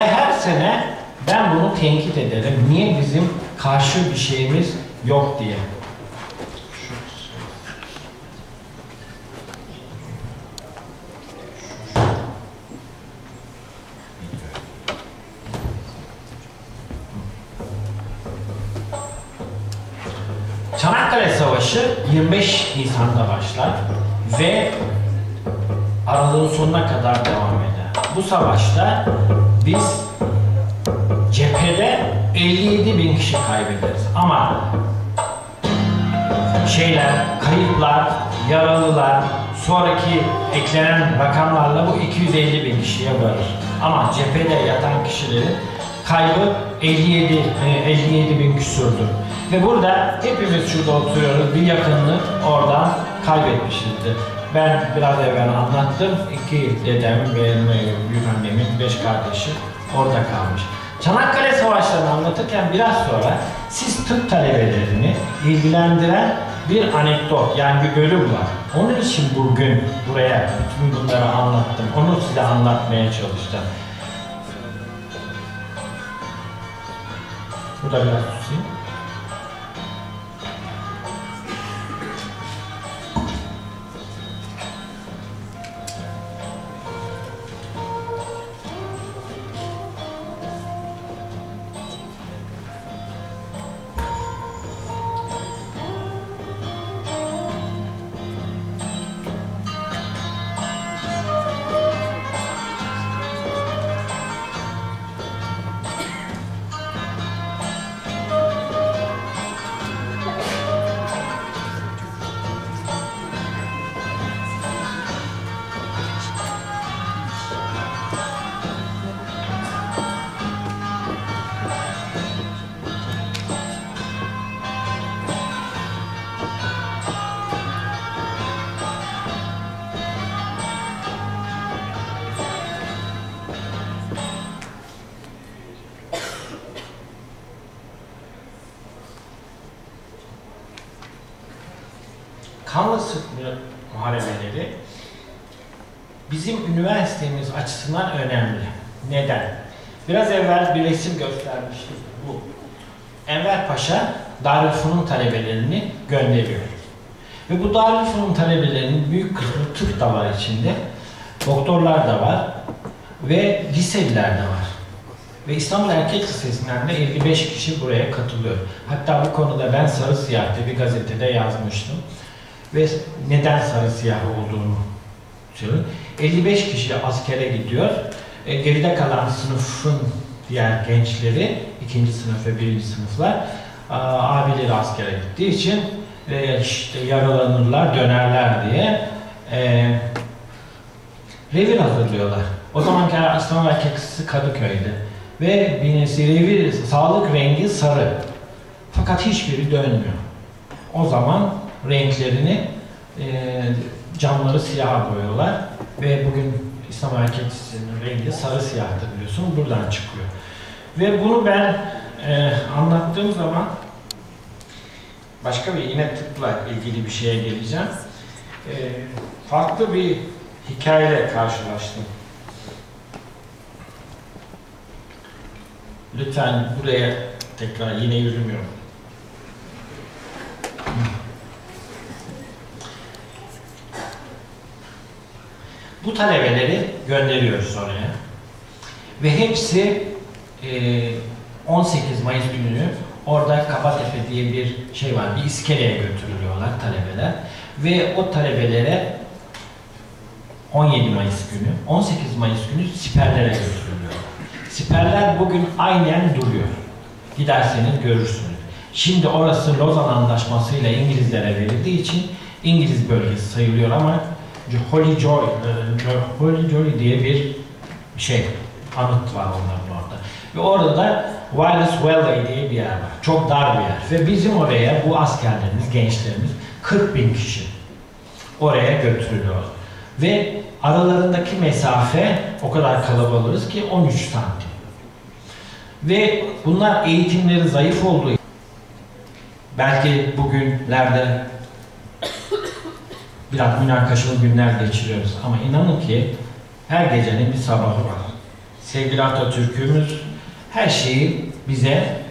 Her sene ben bunu tenkit ederim. Niye bizim karşı bir şeyimiz yok diye. Çanakkale Savaşı 25 Nisan'da başlar ve aralığın sonuna kadar devam eder. Bu savaşta biz cephede 57 bin kişi kaybederiz. Ama şeyler, kayıplar, yaralılar, sonraki eklenen rakamlarla bu 250 bin kişiye varır. Ama cephede yatan kişilerin kaybı 57, e, 57 bin küsurdür. Ve burada hepimiz şurada oturuyoruz. Bir yakınını oradan kaybetmişizdir. Ben biraz evvel anlattım. İki dedem ve büyük beş kardeşi orada kalmış. Çanakkale Savaşları'nı anlatırken biraz sonra siz tıp talebelerini ilgilendiren bir anekdot yani bir bölüm var. Onun için bugün buraya bütün bunları anlattım. Onu size anlatmaya çalışacağım. Bu da biraz susayım. Kanlı sıkmıyor muharebeleri bizim üniversitemiz açısından önemli. Neden? Biraz evvel bir resim göstermiştim. Bu. Enver Paşa Darülfünun talebelerini gönderiyor. Ve bu Darülfünun talebelerinin büyük kısmı tıp da var içinde. Doktorlar da var. Ve liseliler de var. Ve İstanbul Erkek Lisesi'nden de 55 kişi buraya katılıyor. Hatta bu konuda ben Sarı Siyah'ta bir gazetede yazmıştım ve neden sarı siyah olduğunu söylüyor. 55 kişi askere gidiyor. E, geride kalan sınıfın diğer gençleri, ikinci sınıf ve birinci sınıflar a, abileri askere gittiği için e, işte yaralanırlar, dönerler diye e, revir hazırlıyorlar. O zamanki İstanbul Erkek Lisesi Kadıköy'de. Ve binesi revir, sağlık rengi sarı. Fakat hiçbiri dönmüyor. O zaman renklerini e, camları siyaha boyuyorlar ve bugün İslam Erkekçisi'nin rengi sarı siyahtır biliyorsun buradan çıkıyor. Ve bunu ben e, anlattığım zaman başka bir yine tıpla ilgili bir şeye geleceğim. E, farklı bir hikayeyle karşılaştım. Lütfen buraya tekrar yine yürümüyorum. Bu talebeleri gönderiyoruz oraya. Ve hepsi e, 18 Mayıs gününü orada Kapatepe diye bir şey var, bir iskeleye götürülüyorlar talebeler. Ve o talebelere 17 Mayıs günü, 18 Mayıs günü siperlere götürülüyor. Siperler bugün aynen duruyor. Giderseniz görürsünüz. Şimdi orası Lozan Anlaşması ile İngilizlere verildiği için İngiliz bölgesi sayılıyor ama Holy Joy, e, Holy Joy diye bir şey, anıt var onların orada. Ve orada da Wireless Valley diye bir yer var. Çok dar bir yer. Ve bizim oraya bu askerlerimiz, gençlerimiz 40 bin kişi oraya götürülüyor. Ve aralarındaki mesafe o kadar kalabalığız ki 13 santim. Ve bunlar eğitimleri zayıf olduğu belki bugünlerde biraz münakaşalı günler geçiriyoruz ama inanın ki her gecenin bir sabahı var. sevgili Atatürk'ümüz her şeyi bize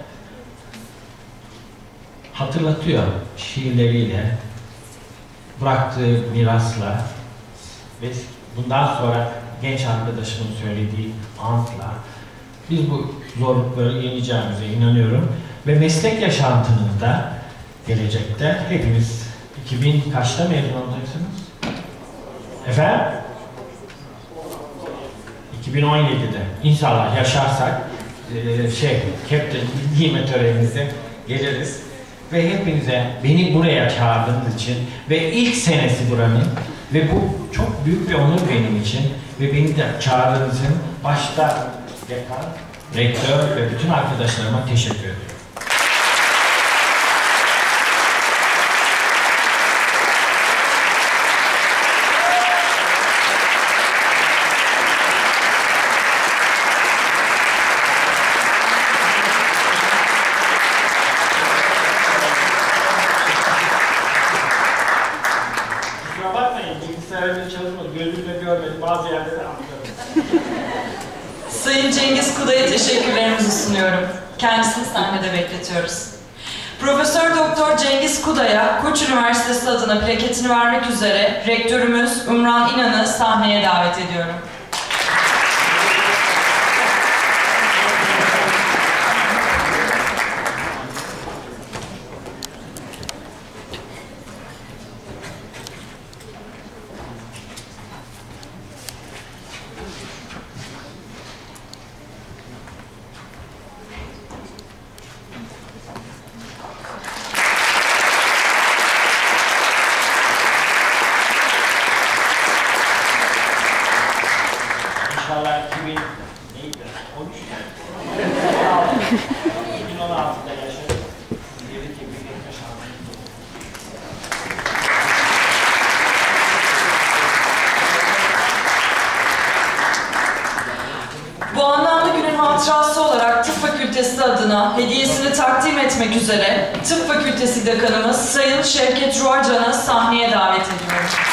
hatırlatıyor şiirleriyle, bıraktığı mirasla ve bundan sonra genç arkadaşımın söylediği antla biz bu zorlukları yeneceğimize inanıyorum ve meslek yaşantınızda gelecekte hepiniz 2000 kaçta mezun olacaksınız? Efendim? 2017'de inşallah yaşarsak eee, şey Captain giyme töreninize geliriz ve hepinize beni buraya çağırdığınız için ve ilk senesi buranın ve bu çok büyük bir onur benim için ve beni de çağırdığınızın başta dekan, rektör ve bütün arkadaşlarıma teşekkür ediyorum. Bilgisayarımda çalışmadı, gözümle görmedim bazı yerlere atladım. Sayın Cengiz Kuday'a teşekkürlerimizi sunuyorum. Kendisini sahnede bekletiyoruz. Profesör Doktor Cengiz Kuday'a Koç Üniversitesi adına plaketini vermek üzere rektörümüz Ümran İnan'ı sahneye davet ediyorum. Adına hediyesini takdim etmek üzere Tıp Fakültesi Dekanımız Sayın Şevket Ruacan'ı sahneye davet ediyorum.